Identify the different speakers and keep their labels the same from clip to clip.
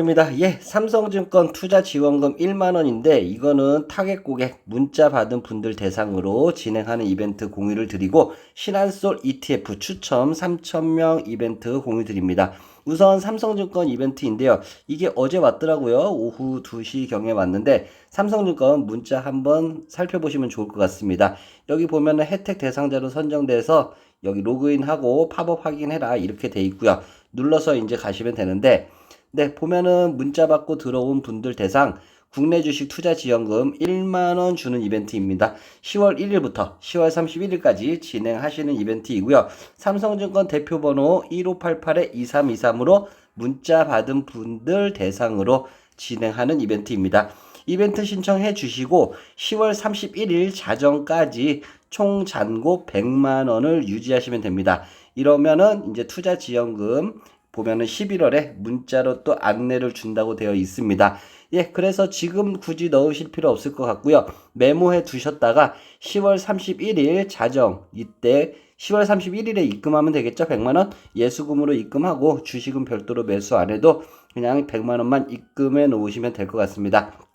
Speaker 1: 입니다. 예, 삼성증권 투자 지원금 1만 원인데 이거는 타겟 고객 문자 받은 분들 대상으로 진행하는 이벤트 공유를 드리고 신한솔 ETF 추첨 3,000명 이벤트 공유 드립니다. 우선 삼성증권 이벤트인데요. 이게 어제 왔더라고요. 오후 2시 경에 왔는데 삼성증권 문자 한번 살펴보시면 좋을 것 같습니다. 여기 보면은 혜택 대상자로 선정돼서 여기 로그인하고 팝업 확인해라 이렇게 돼 있고요. 눌러서 이제 가시면 되는데 네, 보면은 문자 받고 들어온 분들 대상 국내 주식 투자 지원금 1만원 주는 이벤트입니다. 10월 1일부터 10월 31일까지 진행하시는 이벤트이고요. 삼성증권 대표번호 1588-2323으로 문자 받은 분들 대상으로 진행하는 이벤트입니다. 이벤트 신청해 주시고 10월 31일 자정까지 총 잔고 100만 원을 유지하시면 됩니다. 이러면은 이제 투자 지원금 보면은 11월에 문자로 또 안내를 준다고 되어 있습니다. 예, 그래서 지금 굳이 넣으실 필요 없을 것 같고요. 메모해 두셨다가 10월 31일 자정 이때 10월 31일에 입금하면 되겠죠. 100만 원 예수금으로 입금하고 주식은 별도로 매수 안 해도 그냥 100만 원만 입금해 놓으시면 될 것 같습니다.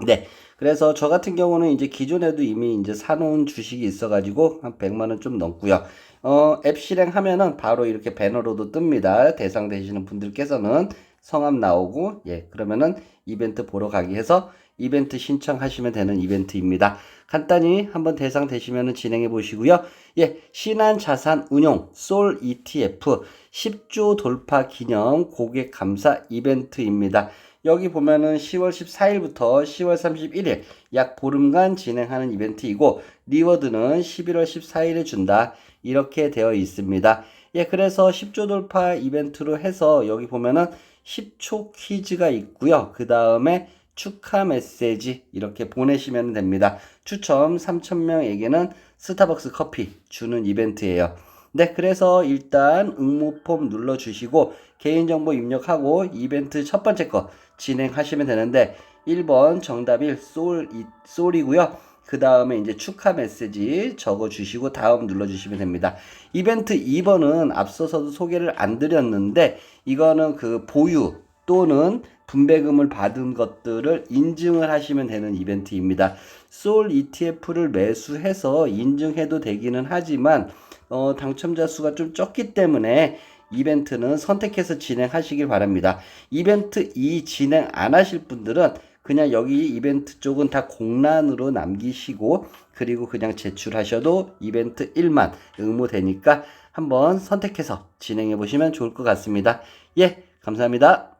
Speaker 1: 네. 그래서 저 같은 경우는 이제 기존에도 이미 이제 사놓은 주식이 있어가지고 한 100만 원 좀 넘고요. 어, 앱 실행하면은 바로 이렇게 배너로도 뜹니다. 대상 되시는 분들께서는 성함 나오고, 예, 그러면은 이벤트 보러 가기 해서 이벤트 신청하시면 되는 이벤트입니다. 간단히 한번 대상 되시면은 진행해 보시고요. 예, 신한 자산 운용 솔 ETF 10조 돌파 기념 고객 감사 이벤트입니다. 여기 보면은 10월 14일부터 10월 31일 약 보름간 진행하는 이벤트이고 리워드는 11월 14일에 준다. 이렇게 되어 있습니다. 예, 그래서 10조 돌파 이벤트로 해서 여기 보면은 10초 퀴즈가 있고요. 그 다음에 축하 메시지 이렇게 보내시면 됩니다. 추첨 3,000명에게는 스타벅스 커피 주는 이벤트예요. 네, 그래서 일단 응모폼 눌러주시고 개인정보 입력하고 이벤트 첫 번째 거 진행하시면 되는데 1번 정답이 솔, 이, 솔이고요. 그 다음에 이제 축하 메시지 적어주시고 다음 눌러주시면 됩니다. 이벤트 2번은 앞서서도 소개를 안 드렸는데 이거는 그 보유 또는 분배금을 받은 것들을 인증을 하시면 되는 이벤트입니다. 솔 ETF를 매수해서 인증해도 되기는 하지만 어, 당첨자 수가 좀 적기 때문에 이벤트는 선택해서 진행하시길 바랍니다. 이벤트 2 진행 안 하실 분들은 그냥 여기 이벤트 쪽은 다 공란으로 남기시고 그리고 그냥 제출하셔도 이벤트 1만 응모되니까 한번 선택해서 진행해 보시면 좋을 것 같습니다. 예, 감사합니다.